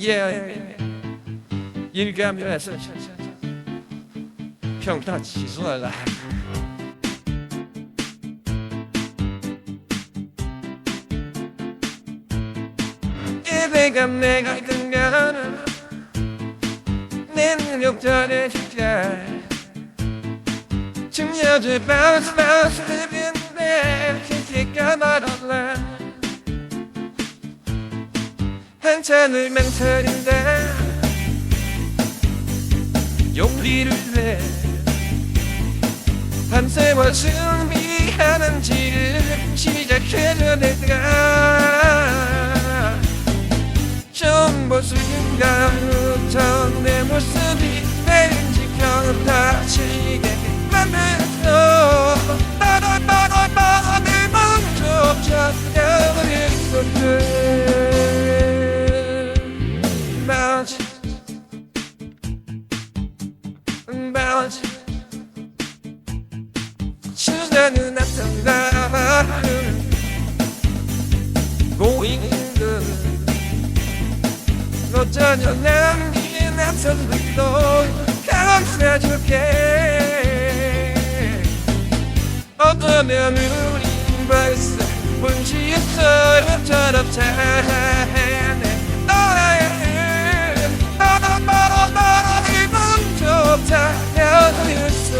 예 일감에서 평타 치수하라. 예배감 내가 등가는 내 능력 잘해줄게 증여줄 바운스 바운스 흡인데 기티가 말할래 한참을 맹설인데 용기를 내 밤새워 준비하는지를 시작해줘 내가 처음 본 순간부터 내 모습이 왠지 경타 Bounce 시간은 나타나 Going good 너 전혀 남긴 앞선들도 감싸줄게. 어쩌면 우린 벌써 문지에서처럼 잘하네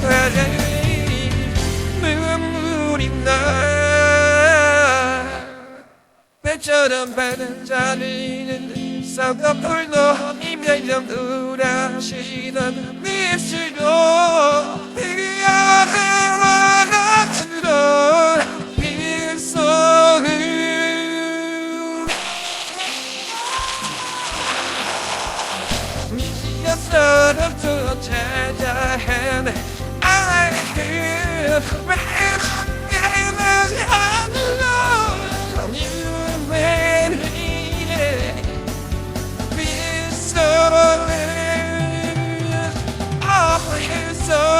어떡하지 눈물이 나. 배처럼 바른 자리는 쌍꺼풀도 이면점 우라시던 네 입술도 I feel so